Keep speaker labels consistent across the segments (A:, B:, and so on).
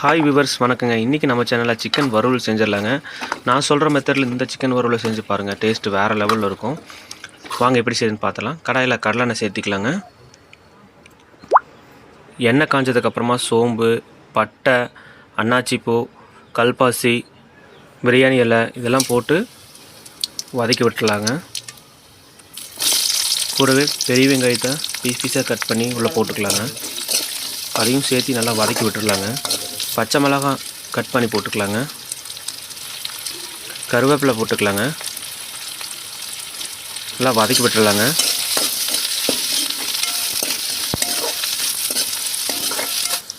A: Hi viewers வணக்கங்க. இன்றைக்கி நம்ம சேனலில் சிக்கன் வறுவல் செஞ்சிடலாங்க. நான் சொல்கிற மெத்தடில் இந்த சிக்கன் வறுவலை செஞ்சு பாருங்கள் டேஸ்ட் வேறு லெவலில் இருக்கும். வாங்க எப்படி செய்யுதுன்னு பார்த்தலாம் கடாயில் கடலெண்ணெய் சேர்த்திக்கலாங்க. எண்ணெய் காஞ்சதுக்கப்புறமா சோம்பு பட்டை அன்னாச்சிப்பூ கல்பாசி பிரியாணி இலை இதெல்லாம் போட்டு வதக்கி விட்டுலாங்க கூடவே பெரிய வெங்காயத்தை பீஸ் பீஸாக கட் பண்ணி உள்ளே போட்டுக்கலாங்க. அதையும் சேர்த்து நல்லா வதக்கி விட்டுடலாங்க. பச்சை மிளகாய் கட் பண்ணி போட்டுக்கலாங்க. கருவேப்பிலை போட்டுக்கலாங்க. நல்லா வதக்கி விட்டுடலாங்க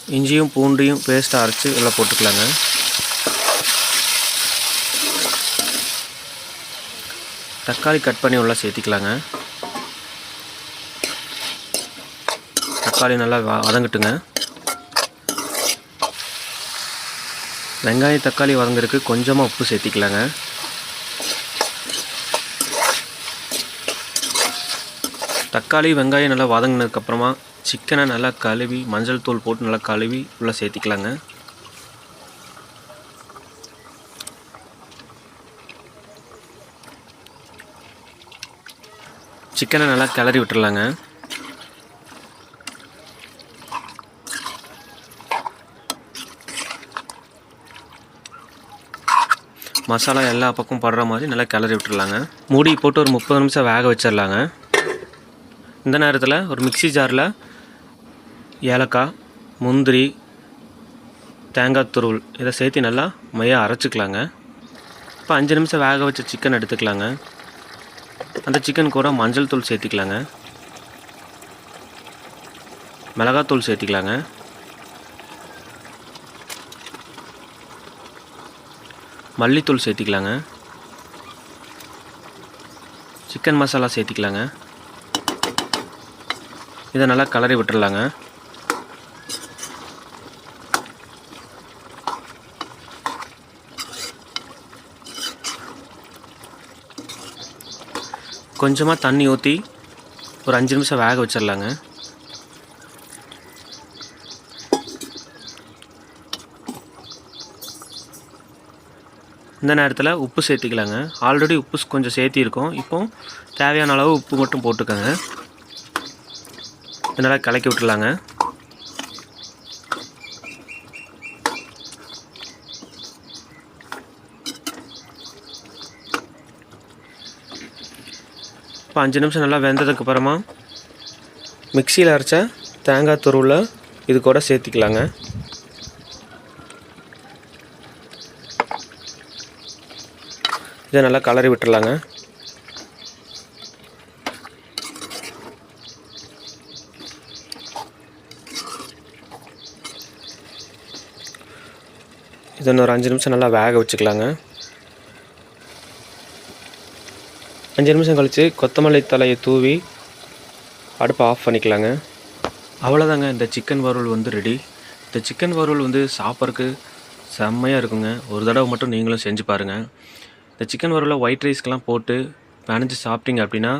A: இஞ்சியும் பூண்டையும் பேஸ்ட்டாக அரைச்சி எல்லாம் போட்டுக்கலாங்க. தக்காளி கட் பண்ணி உள்ள சேர்த்திக்கலாங்க. தக்காளி நல்லா வ- வதங்கட்டுங்க. வெங்காயம் தக்காளி வதங்குறதுக்கு கொஞ்சமாக உப்பு சேர்த்திக்கலாங்க. தக்காளி வெங்காயம் நல்லா வதங்கினதுக்கப்புறமா சிக்கனை நல்லா கழுவி மஞ்சள் தூள் போட்டு நல்லா கழுவி உள்ளே சேர்த்திக்கலாங்க. சிக்கனை நல்லா கிளறி விட்டுடலாங்க மசாலா எல்லா பக்கம் படுற மாதிரி நல்லா கிளறி விட்டுருலாங்க மூடி போட்டு ஒரு முப்பது நிமிஷம் வேக வச்சிடலாங்க இந்த நேரத்தில் ஒரு மிக்ஸி ஜாரில் ஏலக்காய் முந்திரி தேங்காய் துருவல் இதை சேர்த்து நல்லா மையாக அரைச்சிக்கலாங்க. இப்போ அஞ்சு நிமிஷம் வேக வச்ச சிக்கன் எடுத்துக்கலாங்க. அந்த சிக்கன் கூட மஞ்சள் தூள் சேர்த்திக்கலாங்க. மிளகாத்தூள் சேர்த்திக்கலாங்க. மல்லித்தூள் சேர்த்திக்கலாங்க. சிக்கன் மசாலா சேர்த்திக்கலாங்க. இதை நல்லா கலரி விட்டுடலாங்க கொஞ்சமாக தண்ணி ஊற்றி ஒரு அஞ்சு நிமிஷம் வேக வச்சிடலாங்க இந்த நேரத்தில் உப்பு சேர்த்திக்கலாங்க. ஆல்ரெடி உப்பு கொஞ்சம் சேர்த்திருக்கோம். இப்போ தேவையான அளவு உப்பு மட்டும் போட்டுக்கோங்க. இதனால் கலக்கி விட்டுலாங்க இப்போ அஞ்சு நிமிஷம் நல்லா வெந்ததுக்கு அப்புறமா மிக்சியில் அரைச்ச தேங்காய் துருவில் இது கூட சேர்த்திக்கலாங்க. இதை நல்லா கலரி விட்டுடலாங்க இதை இன்னொரு அஞ்சு நிமிஷம் நல்லா வேக வச்சுக்கலாங்க. அஞ்சு நிமிஷம் கழித்து கொத்தமல்லி தலையை தூவி அடுப்பை ஆஃப் பண்ணிக்கலாங்க. அவ்வளோதாங்க இந்த சிக்கன் வறுவல் வந்து ரெடி இந்த சிக்கன் வறுவல் வந்து சாப்பிட்றதுக்கு செம்மையாக இருக்குங்க. ஒரு தடவை மட்டும் நீங்களும் செஞ்சு பாருங்கள் இந்த சிக்கன் வறுவலை ஒயிட் ரைஸ்க்கெலாம் போட்டு பிணைஞ்சு சாப்பிட்டீங்க அப்படின்னா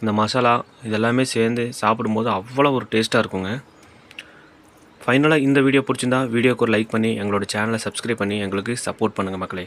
A: இந்த மசாலா இதெல்லாமே சேர்ந்து சாப்பிடும்போது அவ்வளோ ஒரு டேஸ்ட்டாக இருக்குங்க. ஃபைனலாக இந்த வீடியோ பிடிச்சிருந்தா வீடியோக்கு ஒரு லைக் பண்ணி எங்களோட சேனலை சப்ஸ்கிரைப் பண்ணி எங்களுக்கு சப்போர்ட் பண்ணுங்கள் மக்களே.